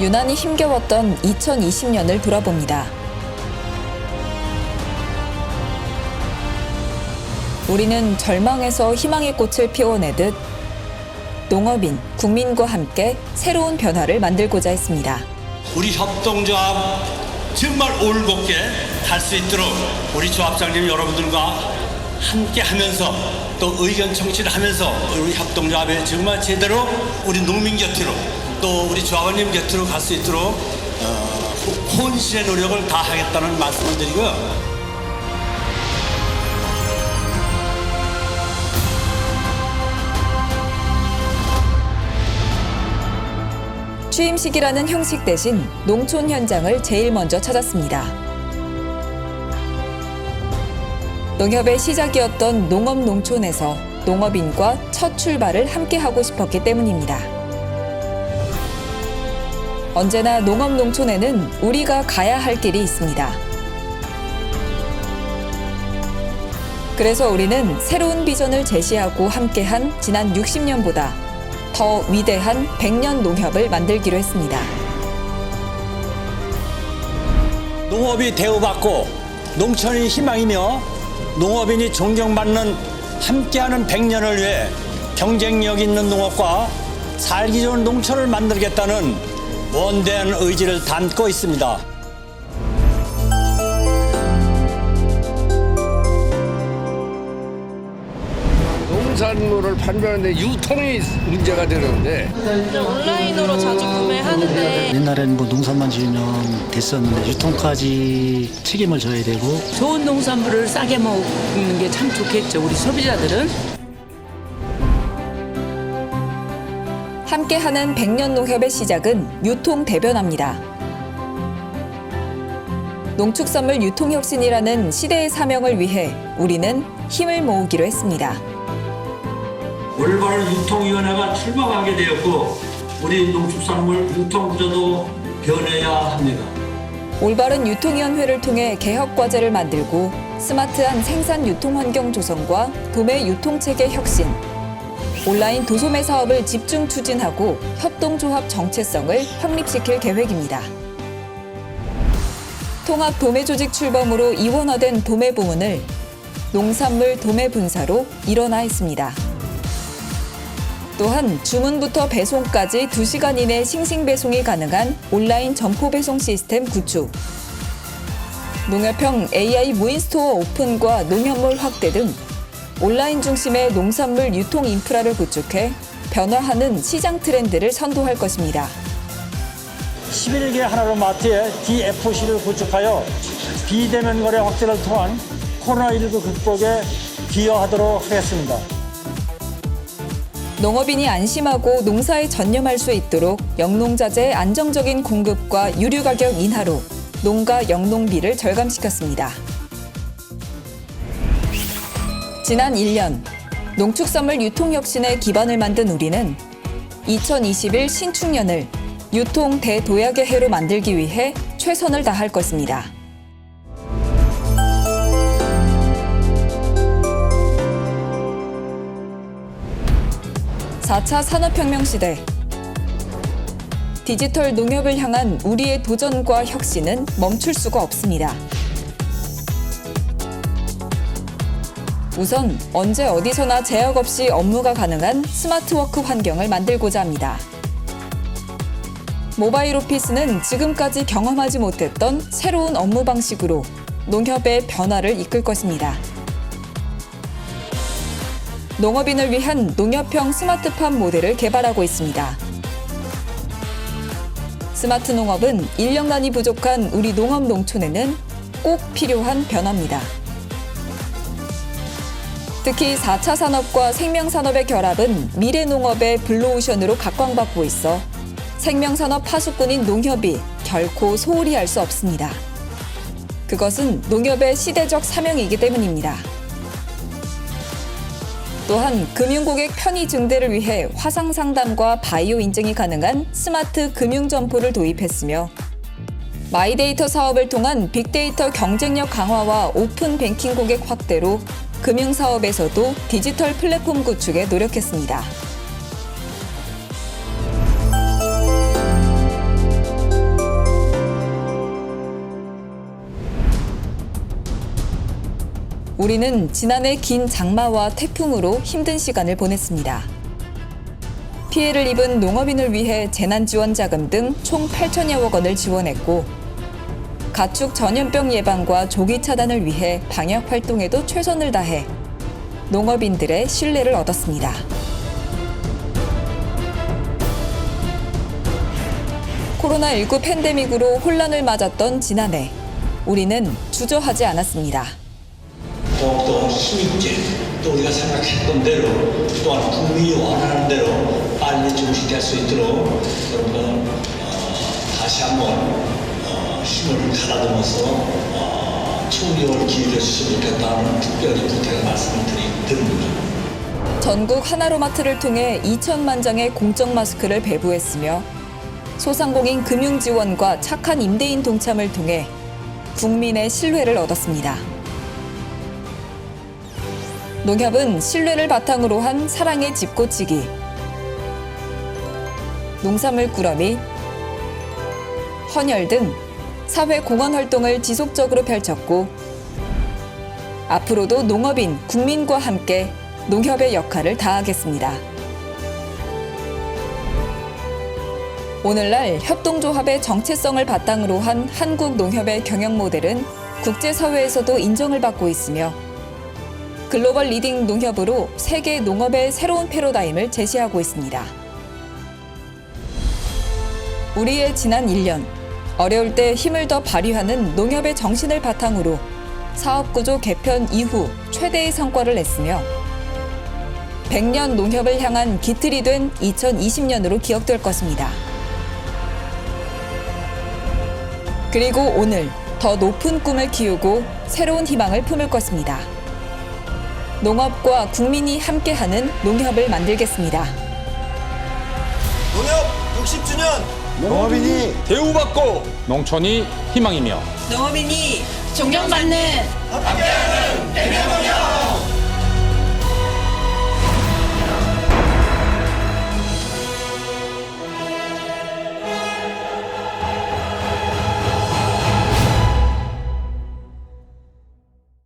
유난히 힘겨웠던 2020년을 돌아봅니다. 우리는 절망에서 희망의 꽃을 피워내듯 농업인, 국민과 함께 새로운 변화를 만들고자 했습니다. 우리 협동조합 정말 올곧게 갈 수 있도록 우리 조합장님 여러분들과 함께 하면서 또 의견 청취를 하면서 우리 협동조합에 정말 제대로 우리 농민 곁으로 또 우리 조합원님 곁으로 갈 수 있도록 어, 혼신의 노력을 다하겠다는 말씀을 드리고 취임식이라는 형식 대신 농촌 현장을 제일 먼저 찾았습니다. 농협의 시작이었던 농업 농촌에서 농업인과 첫 출발을 함께 하고 싶었기 때문입니다. 언제나 농업 농촌에는 우리가 가야 할 길이 있습니다. 그래서 우리는 새로운 비전을 제시하고 함께한 지난 60년보다 더 위대한 100년 농협을 만들기로 했습니다. 농업이 대우받고 농촌이 희망이며 농업인이 존경받는 함께하는 100년을 위해 경쟁력 있는 농업과 살기 좋은 농촌을 만들겠다는 원대한 의지를 담고 있습니다. 농산물을 판매하는데 유통이 문제가 되는데 온라인으로 자주 구매하는데 옛날에는 뭐 농산만 지으면 됐었는데 유통까지 책임을 져야 되고 좋은 농산물을 싸게 먹는 게 참 좋겠죠. 우리 소비자들은. 함께하는 100년 농협의 시작은 유통 대변화입니다. 농축산물 유통혁신이라는 시대의 사명을 위해 우리는 힘을 모으기로 했습니다. 올바른 유통위원회가 출범하게 되었고 우리 농축산물 유통구조도 변해야 합니다. 올바른 유통위원회를 통해 개혁 과제를 만들고 스마트한 생산 유통 환경 조성과 도매 유통체계 혁신, 온라인 도소매 사업을 집중 추진하고 협동조합 정체성을 확립시킬 계획입니다. 통합 도매 조직 출범으로 이원화된 도매 부문을 농산물 도매 분사로 일원화 했습니다. 또한 주문부터 배송까지 2시간 이내 싱싱 배송이 가능한 온라인 점포 배송 시스템 구축. 농협형 AI 무인스토어 오픈과 농협몰 확대 등 온라인 중심의 농산물 유통 인프라를 구축해 변화하는 시장 트렌드를 선도할 것입니다. 11개 하나로 마트에 DFC를 구축하여 비대면 거래 확대를 통한 코로나19 극복에 기여하도록 하겠습니다. 농업인이 안심하고 농사에 전념할 수 있도록 영농자재의 안정적인 공급과 유류 가격 인하로 농가 영농비를 절감시켰습니다. 지난 1년 농축산물 유통 혁신의 기반을 만든 우리는 2021 신축년을 유통 대도약의 해로 만들기 위해 최선을 다할 것입니다. 4차 산업혁명 시대 디지털 농협을 향한 우리의 도전과 혁신은 멈출 수가 없습니다. 우선 언제 어디서나 제약 없이 업무가 가능한 스마트워크 환경을 만들고자 합니다. 모바일 오피스는 지금까지 경험하지 못했던 새로운 업무 방식으로 농협의 변화를 이끌 것입니다. 농업인을 위한 농협형 스마트팜 모델을 개발하고 있습니다. 스마트 농업은 인력난이 부족한 우리 농업 농촌에는 꼭 필요한 변화입니다. 특히 4차 산업과 생명산업의 결합은 미래 농업의 블루오션으로 각광받고 있어 생명산업 파수꾼인 농협이 결코 소홀히 할 수 없습니다. 그것은 농협의 시대적 사명이기 때문입니다. 또한 금융고객 편의 증대를 위해 화상 상담과 바이오 인증이 가능한 스마트 금융 점포를 도입했으며 마이데이터 사업을 통한 빅데이터 경쟁력 강화와 오픈 뱅킹 고객 확대로 금융 사업에서도 디지털 플랫폼 구축에 노력했습니다. 우리는 지난해 긴 장마와 태풍으로 힘든 시간을 보냈습니다. 피해를 입은 농업인을 위해 재난지원 자금 등 총 8천여억 원을 지원했고 가축 전염병 예방과 조기 차단을 위해 방역 활동에도 최선을 다해 농업인들의 신뢰를 얻었습니다. 코로나19 팬데믹으로 혼란을 맞았던 지난해 우리는 주저하지 않았습니다. 더욱더 힘있게 또 우리가 생각했던 대로 또한 국민이 원하는 대로 빨리 중시될 수 있도록 여러분 어, 다시 한번 어, 힘을 가다듬어서 어, 총력을 기울여 주시지 못했다는 특별히 부탁의 말씀을 드립니다. 전국 하나로마트를 통해 2천만 장의 공적 마스크를 배부했으며 소상공인 금융 지원과 착한 임대인 동참을 통해 국민의 신뢰를 얻었습니다. 농협은 신뢰를 바탕으로 한 사랑의 집고치기, 농산물 꾸러미, 헌혈 등 사회 공헌 활동을 지속적으로 펼쳤고 앞으로도 농업인, 국민과 함께 농협의 역할을 다하겠습니다. 오늘날 협동조합의 정체성을 바탕으로 한 한국 농협의 경영 모델은 국제사회에서도 인정을 받고 있으며 글로벌 리딩 농협으로 세계 농업의 새로운 패러다임을 제시하고 있습니다. 우리의 지난 1년, 어려울 때 힘을 더 발휘하는 농협의 정신을 바탕으로 사업구조 개편 이후 최대의 성과를 냈으며 100년 농협을 향한 기틀이 된 2020년으로 기억될 것입니다. 그리고 오늘 더 높은 꿈을 키우고 새로운 희망을 품을 것입니다. 농업과 국민이 함께하는 농협을 만들겠습니다. 농협 60주년 농업인이 대우받고 농촌이 희망이며 농업인이 존경받는 함께하는